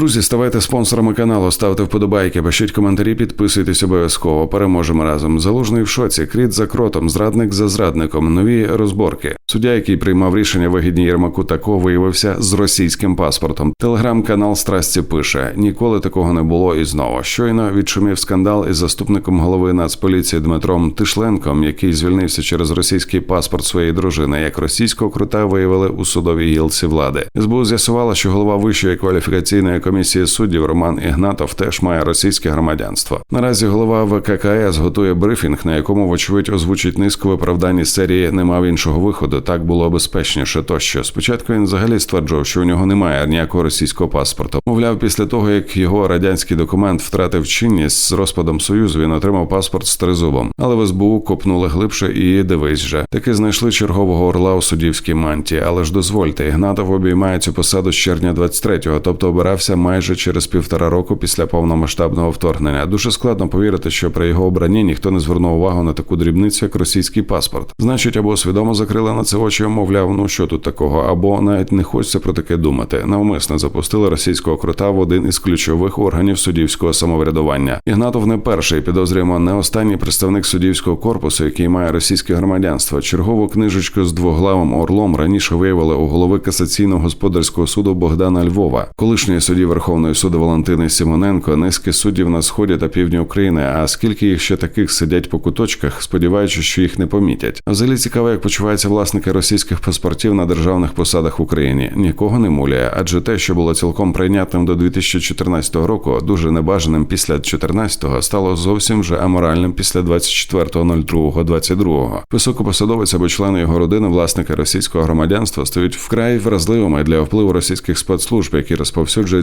Друзі, ставайте спонсорами каналу, ставте вподобайки, пишіть коментарі, підписуйтесь обов'язково. Переможемо разом. Залужний в шоці, кріт за кротом, зрадник за зрадником. Нові розборки. Суддя, який приймав рішення вигідні Єрмаку, тако виявився з російським паспортом. Телеграм-канал Страсті пише: ніколи такого не було і знову. Щойно відшумів скандал із заступником голови Нацполіції Дмитром Тишленком, який звільнився через російський паспорт своєї дружини. Як російського крута виявили у судовій гілці влади. СБУ з'ясувала, що голова вищої кваліфікаційної комісії суддів Роман Ігнатов теж має російське громадянство. Наразі голова ВККС готує брифінг, на якому вочевидь озвучить низку виправдань із серії не мав іншого виходу. Так було безпечніше. Тощо спочатку він взагалі стверджував, що у нього немає ніякого російського паспорту. Мовляв, після того як його радянський документ втратив чинність з розпадом союзу, він отримав паспорт з тризубом. Але в СБУ копнули глибше і дивись же. Таки знайшли чергового орла у суддівській манті. Але ж дозвольте, Ігнатов обіймає цю посаду з червня 23-го, тобто обирався майже через півтора року після повномасштабного вторгнення. Дуже складно повірити, що при його обранні ніхто не звернув увагу на таку дрібницю, як російський паспорт. Значить, або свідомо закрили на це очі, мовляв, ну що тут такого, або навіть не хочеться про таке думати. Навмисно запустили російського крута в один із ключових органів суддівського самоврядування. Ігнатов не перший, підозрюємо, не останній представник суддівського корпусу, який має російське громадянство. Чергову книжечку з двоглавим орлом раніше виявили у голови касаційного господарського суду Богдана Львова, колишньої судді Верховної суду Валентини Симоненко, низки суддів на сході та півдні України. А скільки їх ще таких сидять по куточках, сподіваючись, що їх не помітять. Взагалі цікаво, як почуваються власники російських паспортів на державних посадах в Україні. Нікого не муляє, адже те, що було цілком прийнятним до 2014 року, дуже небажаним після 14-го, стало зовсім вже аморальним після 24.02.22. Високопосадовець або члени його родини, власники російського громадянства, стають вкрай вразливими для впливу російських спецслужб, які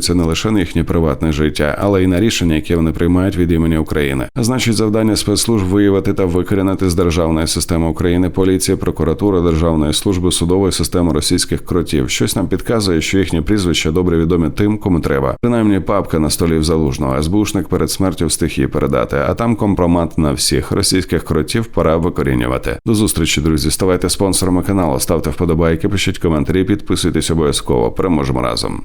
розповсюджуються не лише на їхнє приватне життя, але й на рішення, які вони приймають від імені України. Значить, завдання спецслужб виявити та викорінити з державної системи України поліції, прокуратури, державної служби, судової системи російських кротів. Щось нам підказує, що їхні прізвища добре відомі тим, кому треба. Принаймні, папка на столі в залужного, СБУшник перед смертю встиг її передати. А там компромат на всіх російських кротів пора викорінювати. До зустрічі, друзі. Ставайте спонсорами каналу, ставте вподобайки, пишіть коментарі, підписуйтесь обов'язково. Переможемо разом.